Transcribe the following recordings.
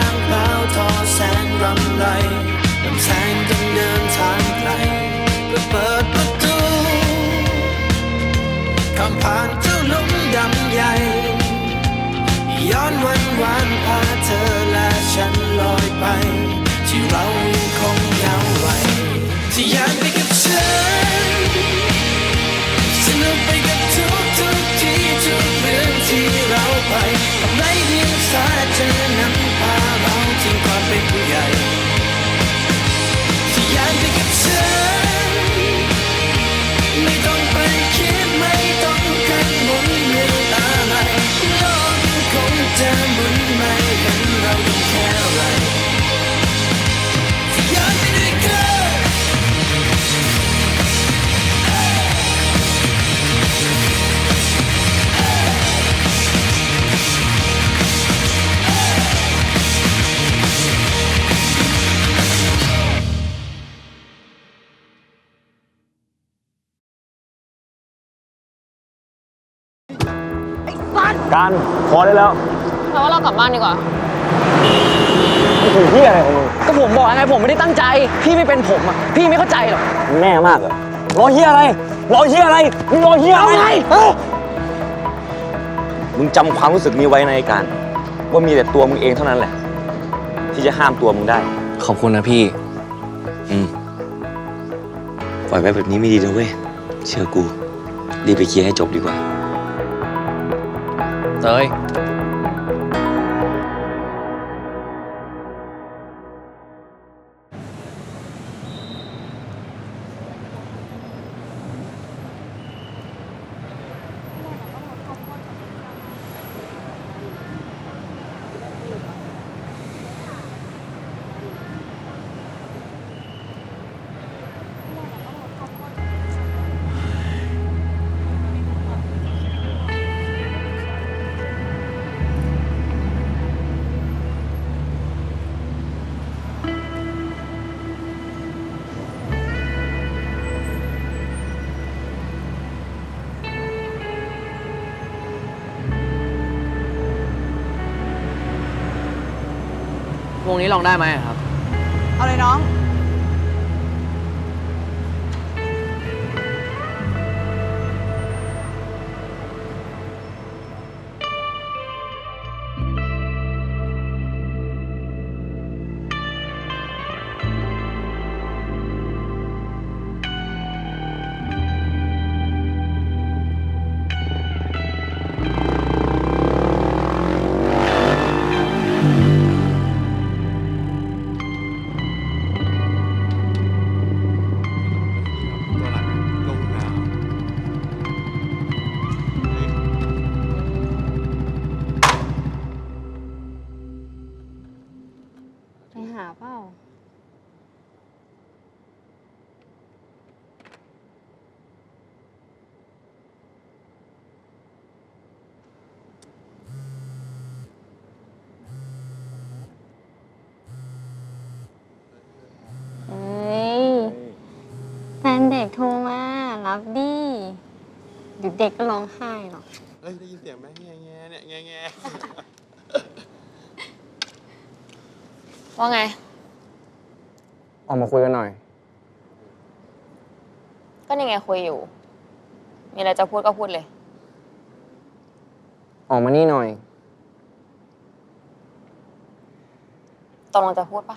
างพลาวทอแสงรำไรลำแสงต้องเดินทางไกลเพื่อเปิดประตูข้ามผ่านเจ้าหลุมดำใหญ่ ย้อนวันวานพาเธอและฉันลอยไป ที่เรายังคงยาว์วัยที่ยากไป การพอได้แล้วเราว่าเรากลับบ้านดีกว่าคือที่อะไรของมึงก็ผมบอกไงผมไม่ได้ตั้งใจ พี่ไม่เป็นผมอะพี่ไม่เข้าใจหรอกแน่มากเหรอรอเฮียอะไรรอเฮียอะไรมึงรอเฮียอะไรเอาไงเอ้ามึงจำความรู้สึกนี้ไว้ในการ ว่ามีแต่ตัวมึงเองเท่านั้นแหละ ที่จะห้ามตัวมึงได้ ขอบคุณนะพี่ อืม ปล่อยไว้แบบนี้ไม่ดีนะเว้ย เชื่อกู รีบไปเคลียร์ให้จบดีกว่า เวงนี้ลองได้ไหมครับ เอาเลยน้อง เด็กโทรมา รับดิเดี๋ยวเด็กก็ร้องไห้หรอกเอ้ยได้ยินเสียงไหมแง่แง่เนี่ยแง่แง่ว่าไง ออกมาคุยกันหน่อย ก็นี่ไงคุยอยู่ มีอะไรจะพูดก็พูดเลย ออกมานี่หน่อยตกลงจะพูดปะ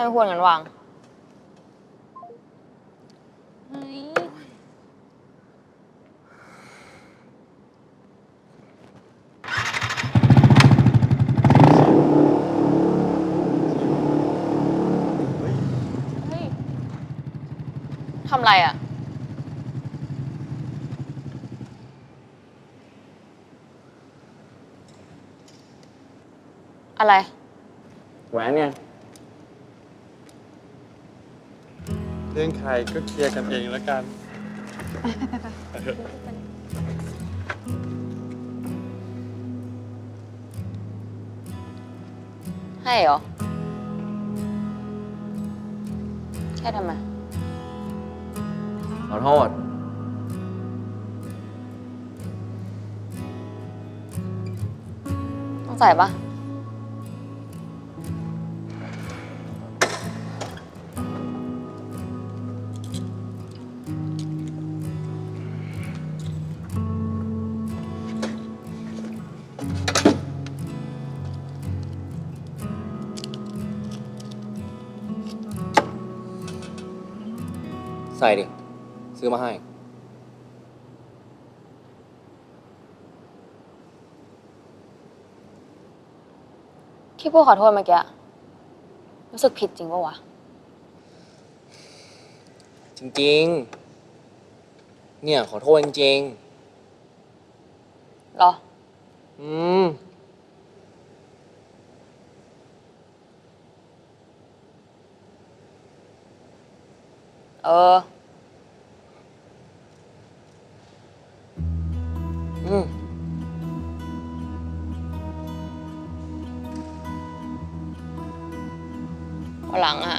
ถ้าไม่พูดงั้นวางเฮ้ยเฮ้ยทำไรอะ อะไร แหวนเนี่ย เรื่องใครก็เคลียร์กันเองแล้วกัน ไปเถอะให้เหรอ แค่ทำไม ขอโทษ ต้องใส่ปะ ใส่ดิ ซื้อมาให้ ที่พูดขอโทษเมื่อกี้ รู้สึกผิดจริงปะวะ จริง ๆ เนี่ย ขอโทษจริงหรอ ๆ อืม เออ อืม วันหลังอะ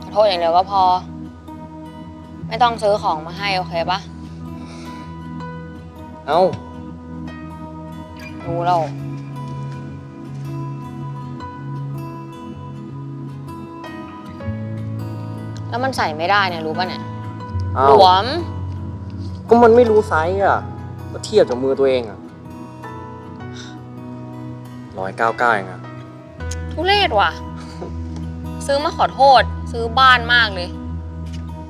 ขอโทษอย่างเดียวก็พอ ไม่ต้องซื้อของมาให้โอเคปะเอ้ารู้แล้ว แล้วมันใส่ไม่ได้เนี่ยรู้ป่ะเนี่ยเอ้าหลวม ก็มันไม่รู้ไซส์อะก็เทียบจากมือตัวเองอะร้อยเก้าเก้าเองอะทุเรศว่ะ ซื้อมาขอโทษ ซื้อบ้านมากเลย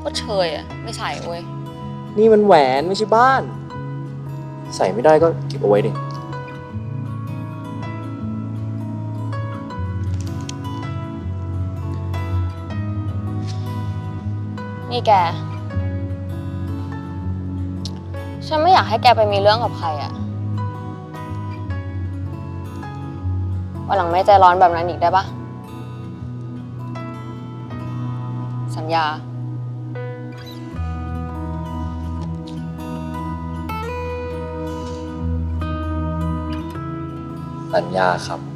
ก็เชยอะ ไม่ใส่เว้ย นี่มันแหวนไม่ใช่บ้าน ใส่ไม่ได้ก็เก็บเอาไว้ดิ นี่แก ฉันไม่อยากให้แกไปมีเรื่องกับใครอะวันหลังไม่ใจร้อนแบบนั้นอีกได้ปะสัญญา สัญญาครับ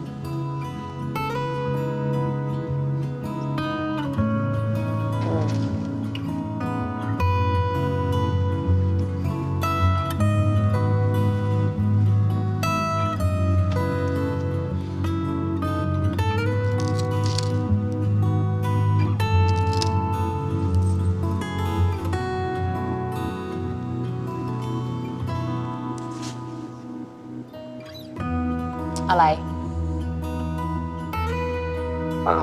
อะไร เปล่า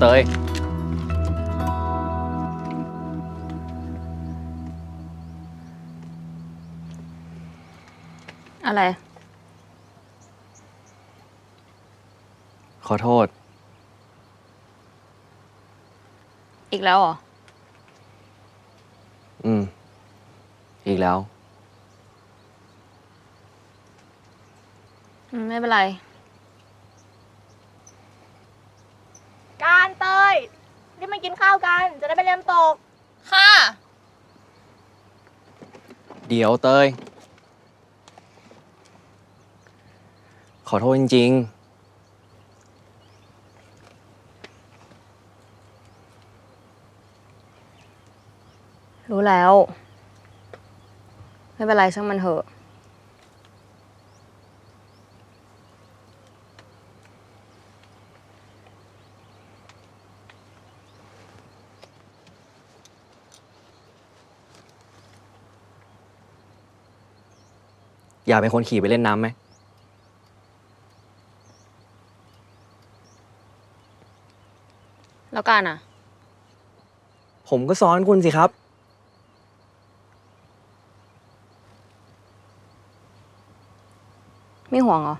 เตย อะไร ขอโทษ อีกแล้วเหรอ อืม อีกแล้ว อืม ไม่เป็นไร การเตยรีบมากินข้าวกัน จะได้ไปเรียนตก ค่ะ เดี๋ยวเตย ขอโทษจริงรู้แล้ว ไม่เป็นไรช่างมันเถอะๆอยากเป็นคนขี่ไปเล่นน้ำไหม แล้วกันอะ ผมก็ซ้อนคุณสิครับ ไม่ห่วงเหรอ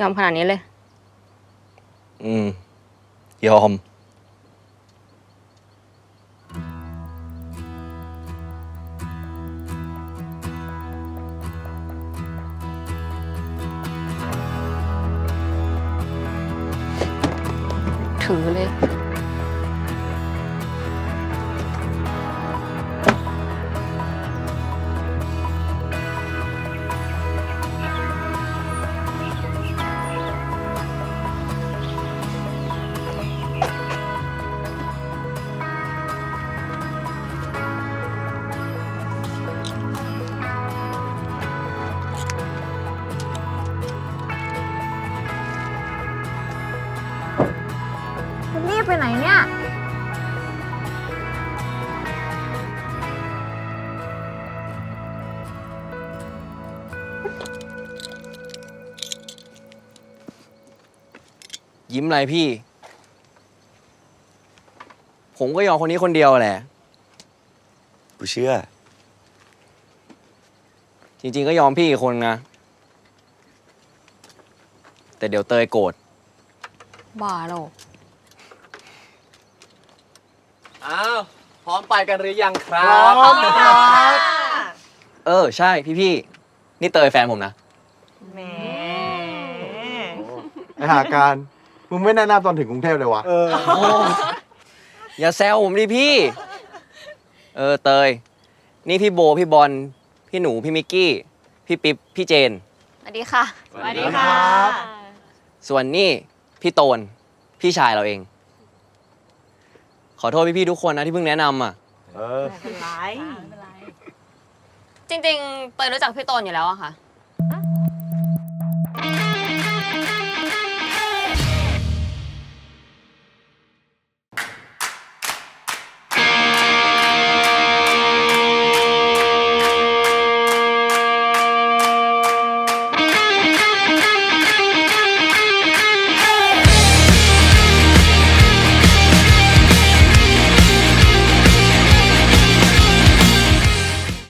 ยอมขนาดนี้เลย อืม ยอม ยิ้มอะไรพี่ ผมก็ยอมคนนี้คนเดียวแหละ กูเชื่อ จริง ๆ ก็ยอมพี่อีกคนนะ แต่เดี๋ยวเตยโกรธ บ้าหรอกอ้าว พร้อมไปกันหรือยังครัพร้อมครับ เออ ใช่พี่ๆนี่เตยแฟนผมนะ แหม ไอหาการ มึงไม่แนะนำตอนถึงกรุงเทพเลยวะอย่าแซวผมดิพี่ เออเตย นี่พี่โบพี่บอลพี่หนูพี่มิกกี้ พี่ปิ๊บพี่เจน สวัสดีค่ะ สวัสดีค่ะ ส่วนนี่พี่โตน พี่ชายเราเอง ขอโทษพี่ๆทุกคนนะที่เพิ่งแนะนำอะ เออไม่เป็นไร จริงๆเตยรู้จักพี่โตนอยู่แล้วอะค่ะ